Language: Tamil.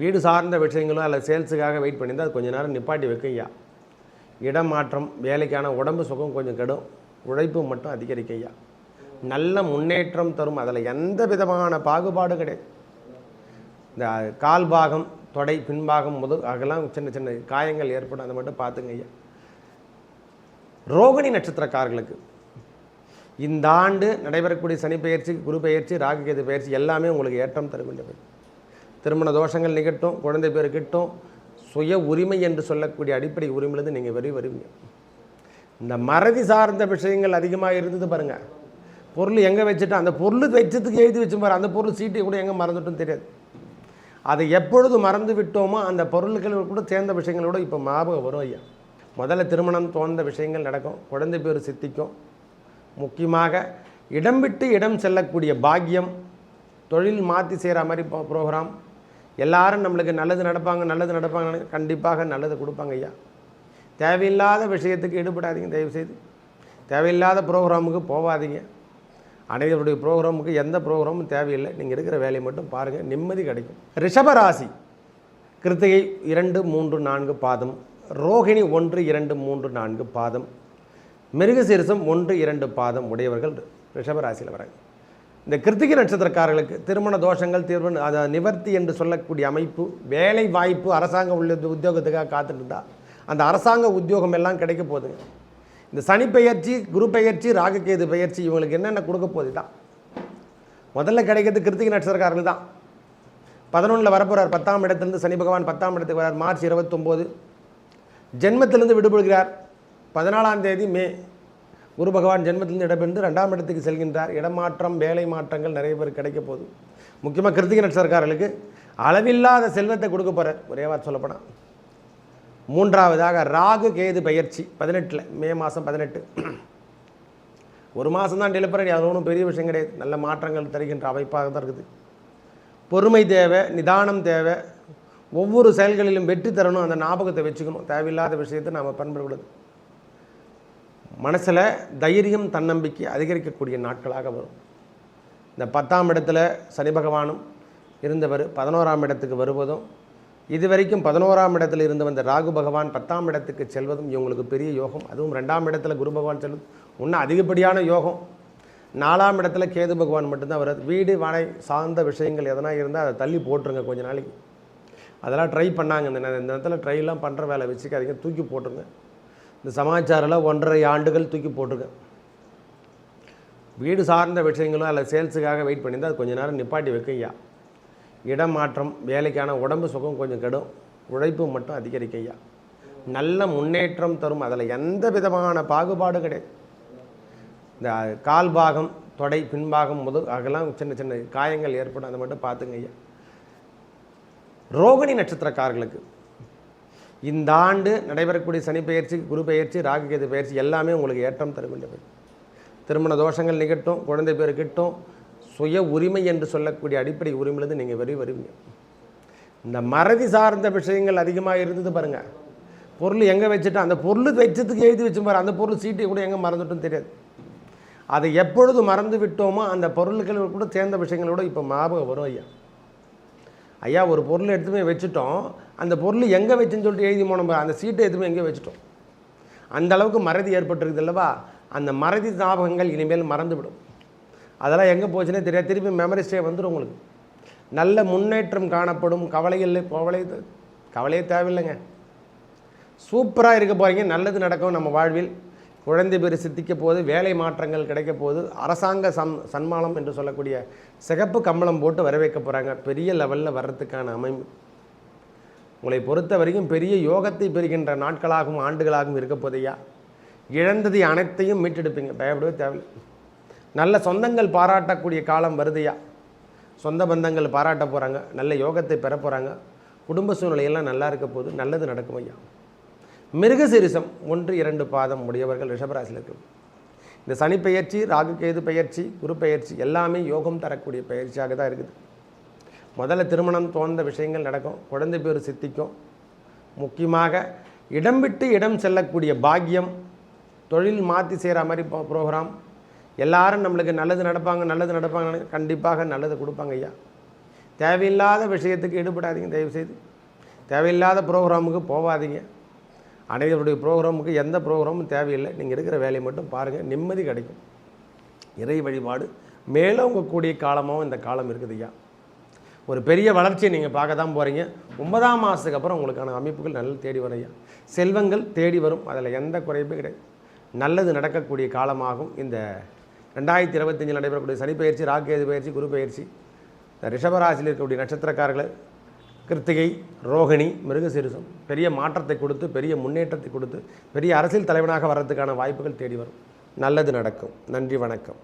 வீடு சார்ந்த விஷயங்களோ அல்ல சேல்ஸுக்காக வெயிட் பண்ணியிருந்தால் அது கொஞ்சம் நேரம் நிப்பாட்டி வைக்கையா இடம் மாற்றம் வேலைக்கான உடம்பு சுகம் கொஞ்சம் கெடும். உழைப்பு மட்டும் அதிகரிக்கையா நல்ல முன்னேற்றம் தரும். அதில் எந்த விதமான பாகுபாடும் கிடையாது. இந்த கால் பாகம் தொடை பின்பாகம் முது அதெல்லாம் சின்ன சின்ன காயங்கள் ஏற்படும். அதை மட்டும் பார்த்துங்க ஐயா ரோகிணி நட்சத்திரக்காரர்களுக்கு இந்த ஆண்டு நடைபெறக்கூடிய சனி பயிற்சி குரு பயிற்சி ராகுகேது பயிற்சி எல்லாமே உங்களுக்கு ஏற்றம் தருகின்றது திருமண தோஷங்கள் நிகட்டும் குழந்தை பேர் கிட்டும் சுய உரிமை என்று சொல்லக்கூடிய அடிப்படை உரிமையிலிருந்து நீங்கள் வெறி வருவீங்க. இந்த மறதி சார்ந்த விஷயங்கள் அதிகமாக இருந்தது பாருங்கள் பொருள் எங்கே வச்சுட்டோம் அந்த பொருள் வச்சதுக்கு எழுதி வச்சு பாரு அந்த பொருள் சீட்டை கூட எங்கே மறந்துட்டும் தெரியாது. அதை எப்பொழுது மறந்து விட்டோமோ அந்த பொருள்கள் கூட சேர்ந்த விஷயங்களோட இப்போ ஞாபகம் வரும் ஐயா. முதல்ல திருமணம் தோன்ற விஷயங்கள் நடக்கும் குழந்தை பேர் சித்திக்கும். முக்கியமாக இடம் விட்டு இடம் செல்லக்கூடிய பாக்கியம் தொழில் மாற்றி செய்கிற மாதிரி ப்ரோக்ராம் எல்லாரும் நம்மளுக்கு நல்லது நடப்பாங்க நல்லது நடப்பாங்க கண்டிப்பாக நல்லது கொடுப்பாங்க ஐயா. தேவையில்லாத விஷயத்துக்கு ஈடுபடாதீங்க தயவுசெய்து. தேவையில்லாத ப்ரோக்ராமுக்கு போகாதீங்க அனைவருடைய ப்ரோக்ராமுக்கு எந்த ப்ரோக்ராமும் தேவையில்லை. நீங்கள் இருக்கிற வேலையை மட்டும் பாருங்கள் நிம்மதி கிடைக்கும். ரிஷபராசி கிருத்திகை இரண்டு மூன்று நான்கு பாதம். ரோகிணி ஒன்று இரண்டு மூன்று நான்கு பாதம். மிருகசீரிசம் ஒன்று இரண்டு பாதம் உடையவர்கள் ரிஷபராசியில் வராங்க. இந்த கிருத்திகை நட்சத்திரக்காரர்களுக்கு திருமண தோஷங்கள் தீர்வு அதை நிவர்த்தி என்று சொல்லக்கூடிய அமைப்பு வேலை வாய்ப்பு அரசாங்க உள்ள உத்தியோகத்துக்காக காத்துட்டு இருந்தா அந்த அரசாங்க உத்தியோகம் எல்லாம் கிடைக்க போகுதுங்க இந்த சனி பெயர்ச்சி குரு பெயர்ச்சி ராககேது பெயர்ச்சி இவங்களுக்கு என்னென்ன கொடுக்க போகுது தான். முதல்ல கிடைக்கிறது கிருத்திகை நட்சத்திரக்காரர்கள் தான். பதினொன்றில் வரப்போகிறார் பத்தாம் இடத்துலேருந்து சனி பகவான் பத்தாம் இடத்துக்கு வரார் மார்ச் இருபத்தொம்போது. ஜென்மத்திலிருந்து விடுபடுகிறார். பதினாலாம் தேதி மே. குரு பகவான் ஜென்மத்திலிருந்து இடம்பெயர்ந்து ரெண்டாம் இடத்துக்கு செல்கின்றார். இடமாற்றம் வேலை மாற்றங்கள் நிறைய பேர் கிடைக்க போகுது. முக்கியமாக கிருத்திக நட்சத்திரக்காரர்களுக்கு அளவில்லாத செல்வத்தை கொடுக்க போகிறார் ஒரே வார்த்தை சொல்லப்போனால் மூன்றாவதாக ராகு கேது பயிற்சி பதினெட்டில் மே மாதம் பதினெட்டு. ஒரு மாதம் தான் டெலிபரடி அது ஒன்றும் பெரிய விஷயம் கிடையாது. நல்ல மாற்றங்கள் தருகின்ற அமைப்பாக தான் இருக்குது. பொறுமை தேவை நிதானம் தேவை. ஒவ்வொரு செயல்களிலும் வெற்றி தரணும் அந்த ஞாபகத்தை வச்சுக்கணும். தேவையில்லாத விஷயத்தை நாம் பயன்படக்கூடாது மனசில் தைரியம் தன்னம்பிக்கை அதிகரிக்கக்கூடிய நாட்களாக வரும். இந்த பத்தாம் இடத்துல சனி பகவானும் இருந்தவர் பதினோராம் இடத்துக்கு வருவதும் இதுவரைக்கும் பதினோராம் இடத்துல இருந்து வந்த ராகு பகவான் பத்தாம் இடத்துக்கு செல்வதும் இவங்களுக்கு பெரிய யோகம். அதுவும் ரெண்டாம் இடத்துல குரு பகவான் செல்வதும் இன்னும் அதிகப்படியான யோகம். நாலாம் இடத்துல கேது பகவான் மட்டும்தான் வருது. வீடு வாழை சார்ந்த விஷயங்கள் எதனா இருந்தால் அதை தள்ளி போட்டுருங்க கொஞ்ச நாளைக்கு. அதெல்லாம் ட்ரை பண்ணாங்க. இந்த இந்த நேரத்தில் ட்ரைலாம் பண்ணுற வேலை வச்சுக்காதீங்க. தூக்கி போட்டுருங்க. இந்த சமாச்சாரம்லாம் ஒன்றரை ஆண்டுகள் தூக்கி போட்டிருக்கேன். வீடு சார்ந்த விஷயங்களும் அல்ல சேல்ஸுக்காக வெயிட் பண்ணியிருந்தால் அது கொஞ்சம் நேரம் நிப்பாட்டி வைக்கையா இடம் மாற்றம் வேலைக்கான உடம்பு சுகம் கொஞ்சம் கெடும் உழைப்பு மட்டும் அதிகரிக்கையா நல்ல முன்னேற்றம் தரும் அதில் எந்த விதமான பாகுபாடும் கிடையாது. இந்த கால் பாகம் தொடை பின்பாகம் முதல் அதெல்லாம் சின்ன சின்ன காயங்கள் ஏற்படும் அதை மட்டும் பார்த்துங்க ஐயா ரோகிணி நட்சத்திரக்காரர்களுக்கு இந்த ஆண்டு நடைபெறக்கூடிய சனி பயிற்சி குரு பயிற்சி ராகு கேது பயிற்சி எல்லாமே உங்களுக்கு ஏற்றம் தருகின்றது திருமண தோஷங்கள் நிகட்டும் குழந்தை பேர் கிட்டும் சுய உரிமை என்று சொல்லக்கூடிய அடிப்படை உரிமையிலிருந்து நீங்கள் வெறி வருவீங்க. இந்த மறதி சார்ந்த விஷயங்கள் அதிகமாக இருந்தது பாருங்க. பொருள் எங்கே வச்சுட்டோம் அந்த பொருள் வச்சதுக்கு எழுதி வச்சு பாரு அந்த பொருள் சீட்டை கூட எங்கே மறந்துட்டும் தெரியாது. அதை எப்பொழுது மறந்து விட்டோமோ அந்த பொருட்கள் கூட சேர்ந்த விஷயங்களோட இப்போ ஞாபகம் வரும் ஐயா. ஐயா ஒரு பொருள் எடுத்து போய் வச்சுட்டோம். அந்த பொருள் எங்கே வச்சுன்னு சொல்லிட்டு எழுதி போனோம் அந்த சீட்டை எடுத்து போய் எங்கே வச்சுட்டோம். அந்த அளவுக்கு மறதி ஏற்பட்டிருக்குது அல்லவா? அந்த மறதி ஞாபகங்கள் இனிமேல் மறந்துவிடும். அதெல்லாம் எங்கே போச்சுன்னே தெரியாது. திருப்பி மெமரி ஸ்டே வந்துடும் உங்களுக்கு. நல்ல முன்னேற்றம் காணப்படும். கவலைகள் கவலை கவலையே தேவையில்லைங்க. சூப்பராக இருக்க போகிறீங்க நல்லது நடக்கும் நம்ம வாழ்வில். குழந்தை பேர் சித்திக்க போது வேலை மாற்றங்கள் கிடைக்க போது அரசாங்க சம் சன்மானம் என்று சொல்லக்கூடிய சிகப்பு கம்பளம் போட்டு வரவேற்க போகிறாங்க பெரிய லெவலில் வர்றதுக்கான அமைப்பு. உங்களை பொறுத்த வரைக்கும் பெரிய யோகத்தை பெறுகின்ற நாட்களாகவும் ஆண்டுகளாகவும் இருக்க போதையா இழந்தது அனைத்தையும் மீட்டெடுப்பீங்க. பயப்படவே தேவையில்லை. நல்ல சொந்தங்கள் பாராட்டக்கூடிய காலம் வருதையா சொந்த பந்தங்கள் பாராட்ட போகிறாங்க நல்ல யோகத்தை பெற போகிறாங்க குடும்ப சூழ்நிலையெல்லாம் நல்லா இருக்க போது நல்லது நடக்கும் ஐயா. மிருகசீரிசம் ஒன்று இரண்டு பாதம் உடையவர்கள் ரிஷபராசியில் இருக்கும் இந்த சனி பெயர்ச்சி ராகு கேது பெயர்ச்சி குரு பெயர்ச்சி எல்லாமே யோகம் தரக்கூடிய பயிற்சியாக தான் இருக்குது. முதல்ல திருமணம் தோன்ற விஷயங்கள் நடக்கும். குழந்தை பேர் சித்திக்கும். முக்கியமாக இடம் விட்டு இடம் செல்லக்கூடிய பாக்கியம் தொழில் மாற்றி செய்கிற மாதிரி ப்ரோக்ராம் எல்லாரும் நம்மளுக்கு நல்லது நடப்பாங்க நல்லது நடப்பாங்க கண்டிப்பாக நல்லது கொடுப்பாங்க ஐயா. தேவையில்லாத விஷயத்துக்கு ஈடுபடாதீங்க தயவுசெய்து. தேவையில்லாத ப்ரோக்ராமுக்கு போகாதீங்க அனைவருடைய ப்ரோக்ராமுக்கு எந்த ப்ரோக்ராமும் தேவையில்லை. நீங்கள் இருக்கிற வேலையை மட்டும் பாருங்கள் நிம்மதி கிடைக்கும். இறை வழிபாடு மேலும் உங்கள் கூடிய காலமாகவும் இந்த காலம் இருக்குது ஐயா. ஒரு பெரிய வளர்ச்சியை நீங்கள் பார்க்க தான் போகிறீங்க ஒன்பதாம் மாதத்துக்கு அப்புறம் உங்களுக்கான அமைப்புகள் நல்ல தேடி வரும் ஐயா. செல்வங்கள் தேடி வரும். அதில் எந்த குறைப்பும் கிடையாது. நல்லது நடக்கக்கூடிய காலமாகும். இந்த ரெண்டாயிரத்தி இருபத்தஞ்சில் நடைபெறக்கூடிய சனி பயிற்சி ராக்கேது பயிற்சி குரு பயிற்சி ரிஷபராசியில் இருக்கக்கூடிய நட்சத்திரக்காரர்கள் கிருத்திகை ரோகிணி மிருகசீரிசம் பெரிய மாற்றத்தை கொடுத்து பெரிய முன்னேற்றத்தை கொடுத்து பெரிய அரசியல் தலைவனாக வர்றதுக்கான வாய்ப்புகள் தேடி வரும். நல்லது நடக்கும். நன்றி வணக்கம்.